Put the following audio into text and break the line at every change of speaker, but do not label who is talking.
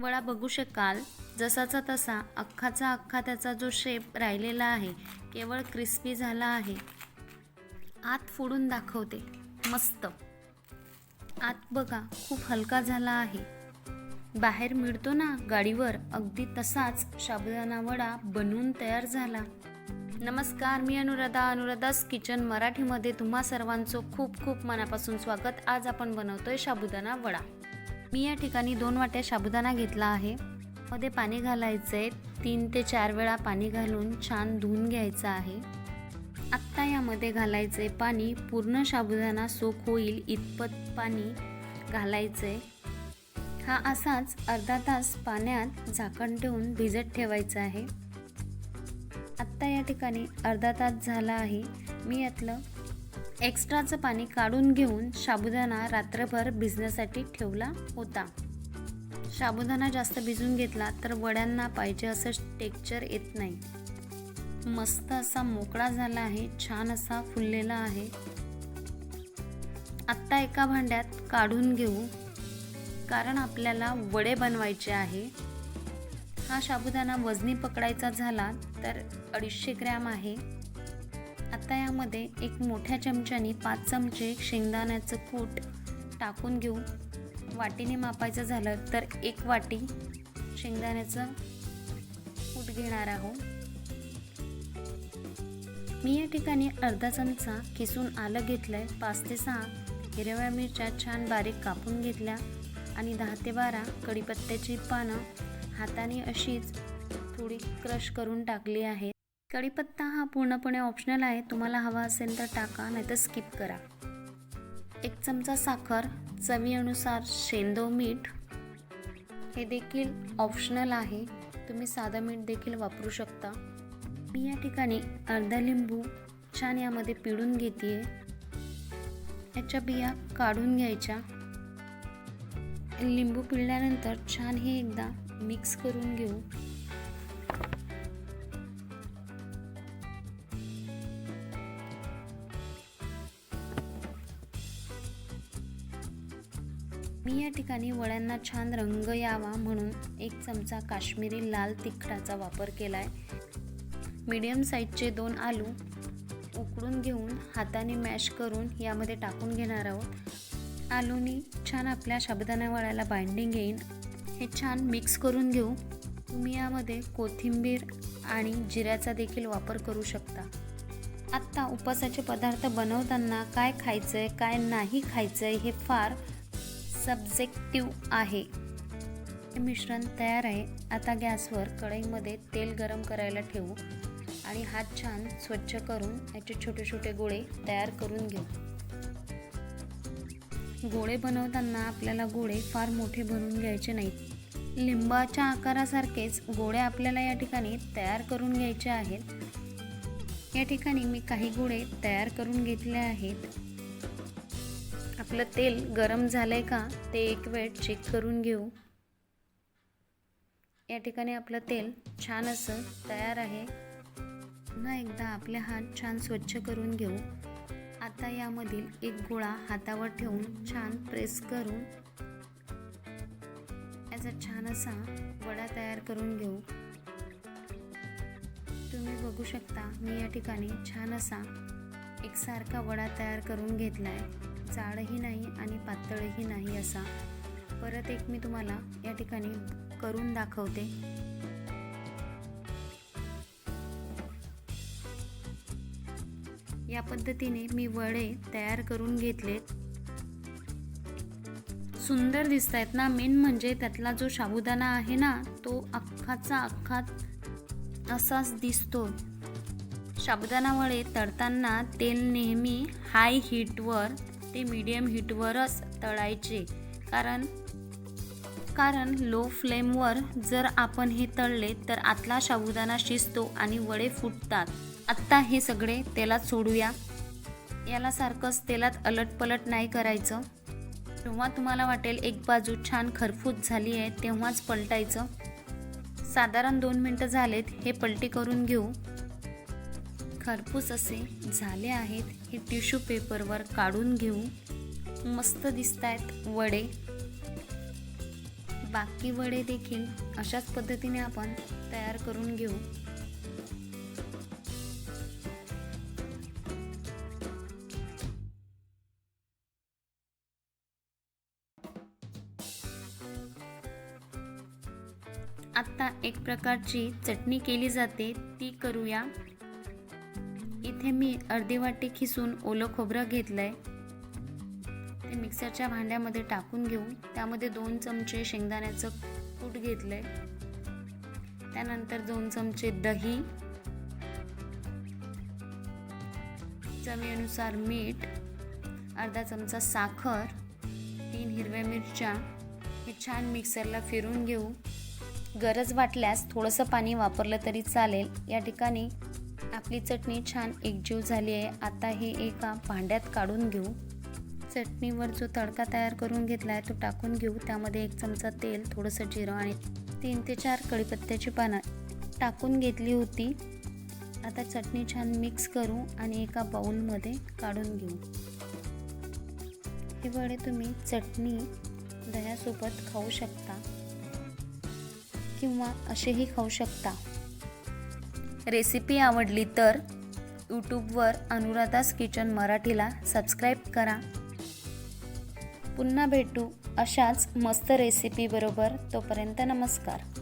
वडा बघू शकाल जसाचा तसा अख्खाचा अख्खा त्याचा जो शेप राहिलेला आहे केवळ क्रिस्पी झाला आहे. आत फोडून दाखवते मस्त. आत बघा खूप हलका झाला आहे. बाहेर मिळतो ना गाडीवर अगदी तसाच साबुदाणा वडा बनवून तयार झाला. नमस्कार मी अनुराधा. अनुराधास किचन मराठीमध्ये तुम्हा सर्वांचं खूप खूप मनापासून स्वागत. आज आपण बनवतोय साबुदाणा वडा. मी या ठिकाणी दोन वाट्या साबुदाणा घेतला आहे. मध्ये पाणी घालायचं आहे तीन ते चार वेळा पाणी घालून छान धुवून घ्यायचं आहे. आत्ता यामध्ये घालायचं आहे पाणी. पूर्ण साबुदाणा सोक होईल. इतपत पाणी घालायचं आहे हा असाच अर्धा तास पाण्यात झाकण ठेवून भिजत ठेवायचा आहे. आत्ता या ठिकाणी अर्धा तास झाला आहे. मी यातलं एक्स्ट्राचं पाणी काढून घेऊन साबुदाणा रात्रभर भिजण्यासाठी ठेवला होता. साबुदाणा जास्त भिजून घेतला तर वड्यांना पाहिजे असं टेक्चर येत नाही. मस्त असा मोकळा झाला आहे छान असा फुललेला आहे. आत्ता एका भांड्यात काढून घेऊ कारण आपल्याला वडे बनवायचे आहे. हा साबुदाणा वजनी पकडायचा झाला तर अडीचशे ग्रॅम आहे. आता यामध्ये एक मोठ्या चमच्याने पाच चमचे शेंगदाण्याचं कूट टाकून घेऊ वाटीने मापायचं झालं तर एक वाटी शेंगदाण्याचं कूट घेणार आहोत. मी या ठिकाणी अर्धा चमचा किसून आलं घेतलंय पाच ते सहा हिरव्या मिरच्या छान बारीक कापून घेतल्या आणि दहा ते बारा कढीपत्त्याची पानं हाताने अशीच थोडी क्रश करून टाकली आहेत. कढीपत्ता हा पूर्णपणे ऑप्शनल आहे. तुम्हाला हवा असेल तर टाका नाहीतर स्किप करा. एक चमचा साखर चवीनुसार शेंदो मीठ. हे देखील ऑप्शनल आहे. तुम्ही साधं मीठ देखील वापरू शकता. मी या ठिकाणी अर्धा लिंबू छान यामध्ये पिळून घेते याच्या बिया काढून घ्यायच्या. लिंबू पिळल्यानंतर छान हे एकदा मिक्स करून घेऊ. मी या ठिकाणी वड्यांना छान रंग यावा म्हणून एक चमचा काश्मीरी लाल तिखटाचा वापर केला आहे मीडियम साईजचे दोन आलू उकडून घेऊन हाताने मॅश करून यामध्ये टाकून घेणार आहोत. आलूनी छान आपल्या साबुदाणा वड्याला बाइंडिंग येईन. हे छान मिक्स करून घेऊ. तुम्ही यामध्ये कोथिंबीर आणि जिऱ्याचा देखील वापर करू शकता. आत्ता उपासाचे पदार्थ बनवताना काय खायचं आहे काय नाही खायचं आहे हे फार सब्जेक्टिव आहे. हे मिश्रण तयार आहे. आता गॅसवर कढईमध्ये तेल गरम करायला ठेवू आणि हात छान स्वच्छ करून याचे छोटे छोटे गोळे तयार करून घेऊ. गोळे बनवताना आपल्याला गोळे फार मोठे बनवून घ्यायचे नाहीत. लिंबाच्या आकारासारखेच गोळे आपल्याला या ठिकाणी तयार करून घ्यायचे आहेत. या ठिकाणी मी काही गोळे तयार करून घेतले आहेत. आपलं तेल गरम झालंय का ते एक वेळ चेक करून घेऊ. या ठिकाणी आपलं तेल छान असं तयार आहे. पुन्हा एकदा आपले हात छान स्वच्छ करून घेऊ. आता यामधील एक गोळा हातावर ठेवून छान प्रेस करून याचा छान असा वडा तयार करून घेऊ. तुम्ही बघू शकता मी या ठिकाणी छान असा एकसारखा वडा तयार करून घेतला आहे जाडही नाही आणि पातळही नाही असा. परत एक मी तुम्हाला या ठिकाणी करून दाखवते. या पद्धतीने मी वडे तयार करून घेतलेत. सुंदर दिसत आहेत ना. मेन म्हणजे त्यातला जो साबुदाणा आहे ना तो अख्खाचा अख्खा असाच दिसतो. साबुदाणा वडे तळताना तेल नेहमी हाय हीटवर ते मीडियम हीटवरच तळायचे. कारण कारण लो फ्लेमवर जर आपण हे तळले तर आतला साबुदाणा शिजतो आणि वडे फुटतात. आत्ता हे सगळे तेलात सोडूया. याला सारखंच तेलात अलटपलट नाही करायचं. जेव्हा तुम्हाला वाटेल एक बाजू छान खरफूत झाली आहे तेव्हाच पलटायचं. साधारण दोन मिनटं झालेत हे पलटी करून घेऊ. खरपूस असे झाले आहेत हे टिश्यू पेपरवर काढून घेऊ. मस्त दिसत आहेत वडे. बाकी वडे देखील अशाच पद्धतीने आपण तयार करून घेऊ. आत्ता एक प्रकारची चटणी केली जाते ती करूया. इथे मी अर्धी वाटी खिसून ओलं खोबरं घेतलं आहे ते मिक्सरच्या भांड्यामध्ये टाकून घेऊ. त्यामध्ये दोन चमचे शेंगदाण्याचं कूट घेतलं आहे त्यानंतर दोन चमचे दही. चवीनुसार मीठ. अर्धा चमचा साखर. तीन हिरव्या मिरच्या. हे छान मिक्सरला फिरून घेऊ. गरज वाटल्यास थोडंसं पाणी वापरलं तरी चालेल. या ठिकाणी आपली चटणी छान एकजीव झाली आहे. आता हे एका भांड्यात काढून घेऊ. चटणीवर जो तडका तयार करून घेतला आहे तो टाकून घेऊ. त्यामध्ये एक चमचा तेल थोडंसं जिरं आणि तीन ते चार कढीपत्त्याची पानं टाकून घेतली होती. आता चटणी छान मिक्स करू आणि एका बाऊलमध्ये काढून घेऊ. हे वडे तुम्ही चटणी दह्यासोबत खाऊ शकता किंवा असेही खाऊ शकता. रेसिपी आवडली तर यूट्यूबवर अनुराधास किचन मराठीला सबस्क्राईब करा. पुन्हा भेटू अशाच मस्त रेसिपीबरोबर तोपर्यंत नमस्कार.